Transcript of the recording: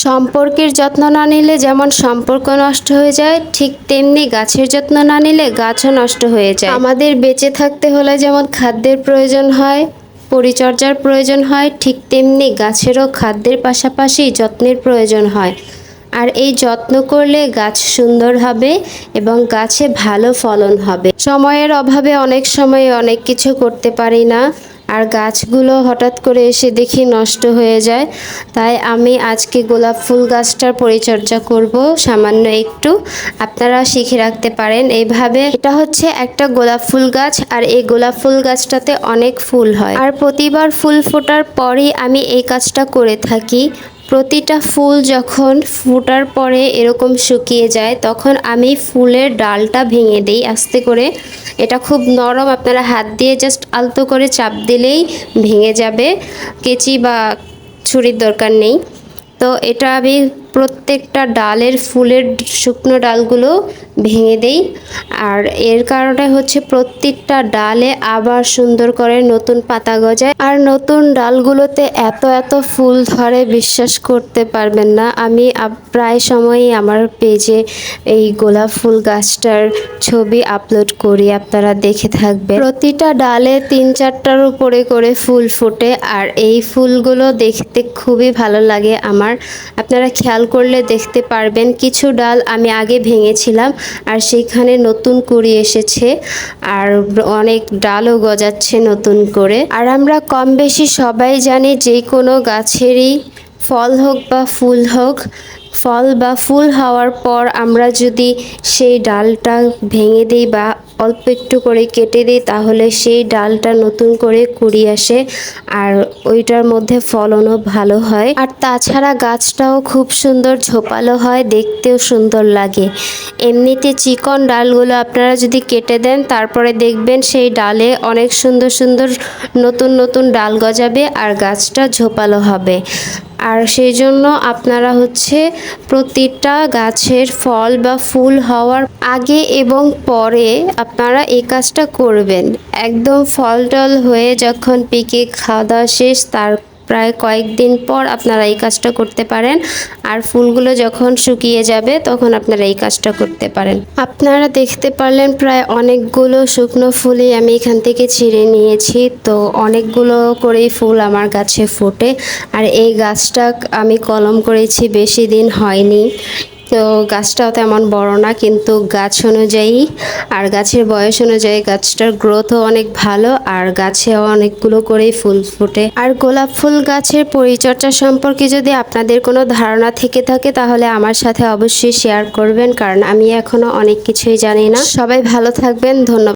সম্পর্কের যত্ন না নিলে যেমন সম্পর্ক নষ্ট হয়ে যায়, ঠিক তেমনি গাছের যত্ন না নিলে গাছও নষ্ট হয়ে যায়। আমাদের বেঁচে থাকতে হলে যেমন খাদ্যের প্রয়োজন হয়, পরিচর্যার প্রয়োজন হয়, ঠিক তেমনি গাছেরও খাদ্যের পাশাপাশি যত্নের প্রয়োজন হয়। আর এই যত্ন করলে গাছ সুন্দর হবে এবং গাছে ভালো ফলন হবে। সময়ের অভাবে অনেক সময় অনেক কিছু করতে পারি না। আর গাছগুলো হঠাৎ করে এসে দেখি নষ্ট হয়ে যায়। তাই আমি আজকে গোলাপ ফুল গাছটার পরিচর্যা করব সামান্য একটু। আপনারা শিখে রাখতে পারেন এইভাবে। এটা হচ্ছে একটা গোলাপ ফুল গাছ আর এই গোলাপ ফুল গাছটাতে অনেক ফুল হয়। আর প্রতিবার ফুল ফোটার পরই আমি এই কাজটা করে থাকি। প্রতিটা ফুল যখন ফোটার পরে এরকম শুকিয়ে যায়, তখন আমি ফুলের ডালটা ভেঙে দেই আস্তে করে। এটা খুব নরম, আপনারা হাত দিয়ে জাস্ট আলতো করে চাপ দিলেই ভেঙে যাবে। কেচি বা ছুরির দরকার নেই। তো এটা আমি প্রত্যেকটা ডালের ফুলের শুকনো ডালগুলো ভেঙে দেই। আর এর কারণে হচ্ছে প্রত্যেকটা ডালে আবার সুন্দর করে নতুন পাতা গজায়। আর নতুন ডালগুলোতে এত এত ফুল ধরে বিশ্বাস করতে পারবেন না। আমি প্রায় সময়ই আমার পেজে এই গোলাপ ফুল গাছটার ছবি আপলোড করি, আপনারা দেখে থাকবেন। প্রতিটা ডালে তিন চারটার উপরে করে ফুল ফোটে, আর এই ফুলগুলো দেখতে খুবই ভালো লাগে আমার। আপনারা খেয়াল করলে দেখতে পারবেন, কিছু ডাল আমি আগে ভেঙেছিলাম আর সেখানে নতুন কুড়ি এসেছে আর অনেক ডালও গজাচ্ছে নতুন করে। আর আমরা কম বেশি সবাই জানি যে কোনো গাছেরই ফল হোক বা ফুল হোক, ফল বা ফুল হওয়ার পর আমরা যদি সেই ডালটা ভেঙে দিই বা অল্প একটু করে কেটে দিই, তাহলে সেই ডালটা নতুন করে কুড়ি আসে আর ওইটার মধ্যে ফলনও ভালো হয়। আর তাছাড়া গাছটাও খুব সুন্দর ঝোপালো হয়, দেখতেও সুন্দর লাগে। এমনিতে চিকন ডালগুলো আপনারা যদি কেটে দেন, তারপরে দেখবেন সেই ডালে অনেক সুন্দর সুন্দর নতুন নতুন ডাল গজাবে আর গাছটা ঝোপালো হবে। আর সেই জন্য আপনারা হচ্ছে প্রতিটা গাছের ফল বা ফুল হওয়ার আগে এবং পরে আপনারা এই কাজটা করবেন। একদম ফল টল হয়ে যখন পিকে খাওয়া দাওয়া শেষ, তার প্রায় কয়েকদিন পর আপনারা এই কাজটা করতে পারেন। আর ফুলগুলো যখন শুকিয়ে যাবে, তখন আপনারা এই কাজটা করতে পারেন। আপনারা দেখতে পারলেন প্রায় অনেকগুলো শুকনো ফুলই আমি এখান থেকে ছিঁড়ে নিয়েছি। তো অনেকগুলো করেই ফুল আমার গাছে ফোটে। আর এই গাছটা আমি কলম করেছি, বেশি দিন হয়নি। তো গাছটাও তেমন বড় না, কিন্তু গাছ অনুযায়ী আর গাছের বয়স অনুযায়ী গাছটার গ্রোথও অনেক ভালো আর গাছেও অনেকগুলো করেই ফুল ফুটে। আর গোলাপ ফুল গাছের পরিচর্যা সম্পর্কে যদি আপনাদের কোনো ধারণা থেকে থাকে, তাহলে আমার সাথে অবশ্যই শেয়ার করবেন, কারণ আমি এখনও অনেক কিছুই জানি না। সবাই ভালো থাকবেন, ধন্যবাদ।